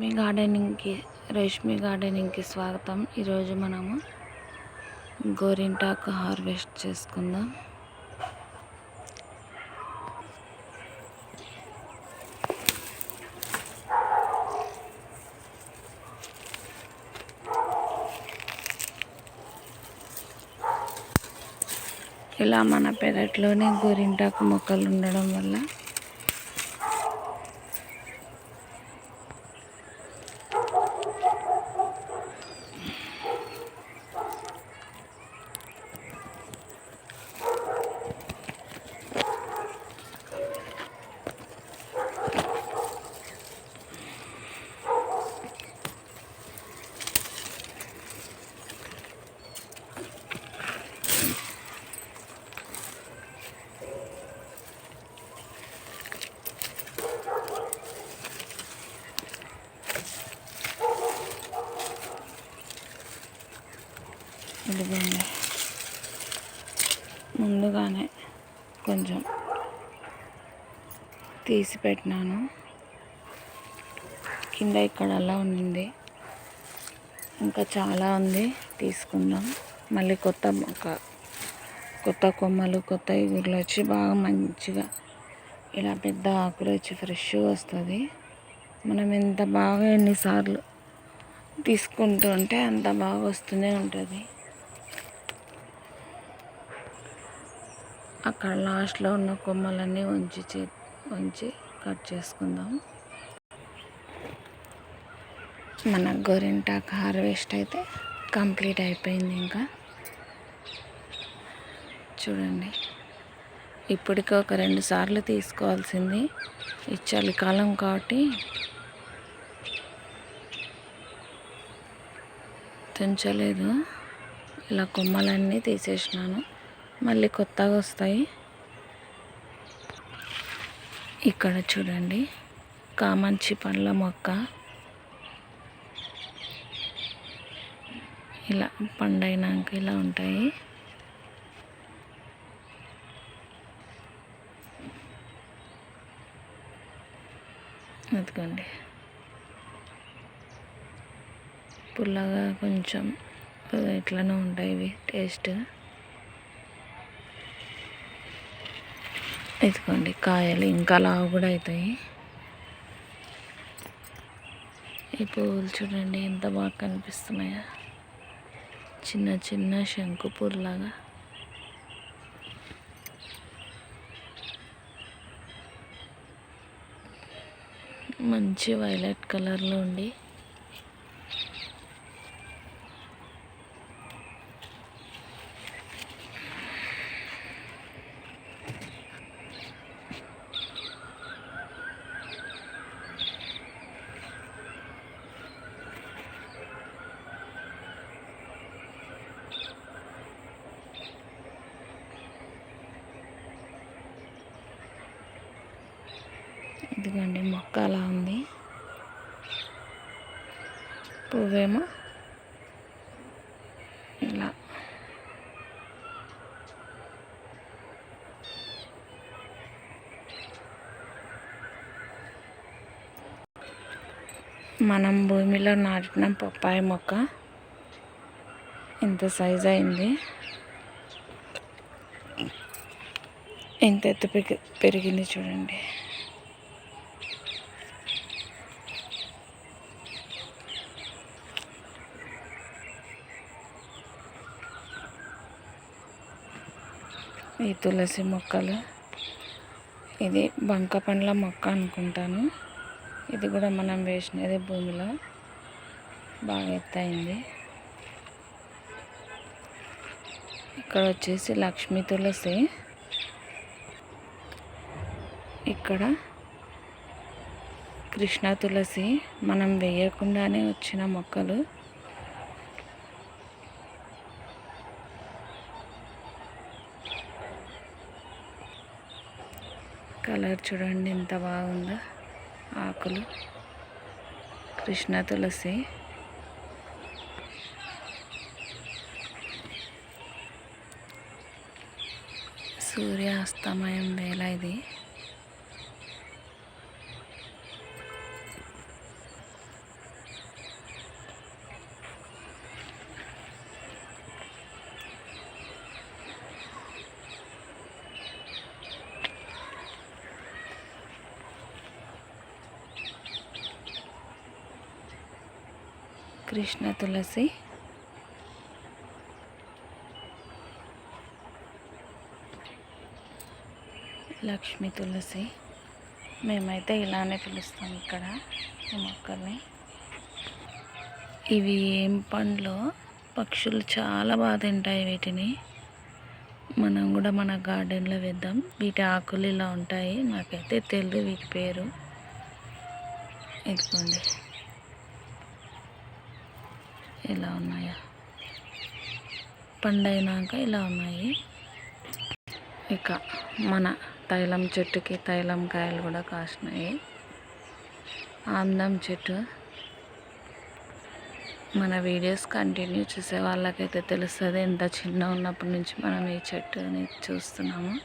రేష్మి గార్డెనింగ్కి రేష్మి గార్డెనింగ్కి స్వాగతం. ఈరోజు మనము గోరింటాకు హార్వెస్ట్ చేసుకుందాం. ఇలా మన పెరట్లోనే గోరింటాకు మొక్కలు ఉండడం వల్ల ఇదిగోండి ముందుగానే కొంచెం తీసి పెట్టినాను. కింద ఇక్కడ అలా ఉండింది. ఇంకా చాలా ఉంది. తీసుకుందాం. మళ్ళీ కొత్త మొక్క కొత్త కొమ్మలు కొత్త ఇగుర్లు వచ్చి బాగా మంచిగా ఇలా పెద్ద ఆకులు వచ్చి ఫ్రెష్గా వస్తుంది. మనం ఎంత బాగా ఎన్నిసార్లు తీసుకుంటూ ఉంటే అంత బాగా వస్తూనే ఉంటుంది. అక్కడ లాస్ట్లో ఉన్న కొమ్మలన్నీ ఉంచి చే ఉంచి కట్ చేసుకుందాం. మన గోరింటాకు హార్వెస్ట్ అయితే కంప్లీట్ అయిపోయింది ఇంకా. చూడండి. ఇప్పటికి ఒక రెండు సార్లు తీసుకోవాల్సింది. ఈ చలికాలం కాబట్టి. తుంచలేదు. ఇలా కొమ్మలన్నీ తీసేసినాను. మళ్ళీ కొత్తగా వస్తాయి. ఇక్కడ చూడండి కామంచి పండ్ల మొక్క. ఇలా పండైనాక ఇలా ఉంటాయి. అదిగోండి. పుల్లగా కొంచెం ఇట్లానే ఉంటాయి ఇవి టేస్ట్. ఇదిగోండి కాయలు ఇంకా లావు కూడా అవుతాయి. ఈ పువ్వులు చూడండి ఎంత బాగా కనిపిస్తున్నాయో. చిన్న చిన్న శంకుపూర్లాగా మంచి వైలెట్ కలర్లో ఉండి ఇదిగోండి మొక్క అలా ఉంది. పువ్వేమో ఇలా. మనం భూమిలో నాటిన పప్పాయి మొక్క ఇంత సైజ్ అయింది. ఇంత ఎత్తు పెరిగింది చూడండి. ఈ తులసి మొక్కలు. ఇది బంక పండ్ల మొక్క అనుకుంటాను. ఇది కూడా మనం వేసినది భూమిలో. బాగా ఎత్తయింది. ఇక్కడ వచ్చేసి లక్ష్మీ తులసి. ఇక్కడ కృష్ణ తులసి. మనం వేయకుండానే వచ్చిన మొక్కలు. కలర్ చూడండి ఎంత బాగుందో. ఆకులు. కృష్ణ తులసి. సూర్యాస్తమయం వేళ ఇది. కృష్ణ తులసి. లక్ష్మీ తులసి. మేమైతే ఇలానే పిలుస్తాం ఇక్కడ ఈ మొక్కల్ని. ఇవి ఏం పండ్లు? పక్షులు చాలా బాగా తింటాయి వీటిని. మనం కూడా మన గార్డెన్లో వేద్దాం. వీటి ఆకులు ఇలా ఉంటాయి. నాకైతే తెలియదు వీటి పేరు. ఇదిగోండి. ఇలా ఉన్నాయా? పండైనాక ఇలా ఉన్నాయి? ఇక మన తైలం చెట్టుకి తైలం కాయలు కూడా కాసినాయి. ఆందం చెట్టు. మన వీడియోస్ కంటిన్యూ చేసే వాళ్ళకైతే తెలుస్తుంది ఎంత చిన్న ఉన్నప్పటి నుంచి మనం ఈ చెట్టుని చూస్తున్నాము.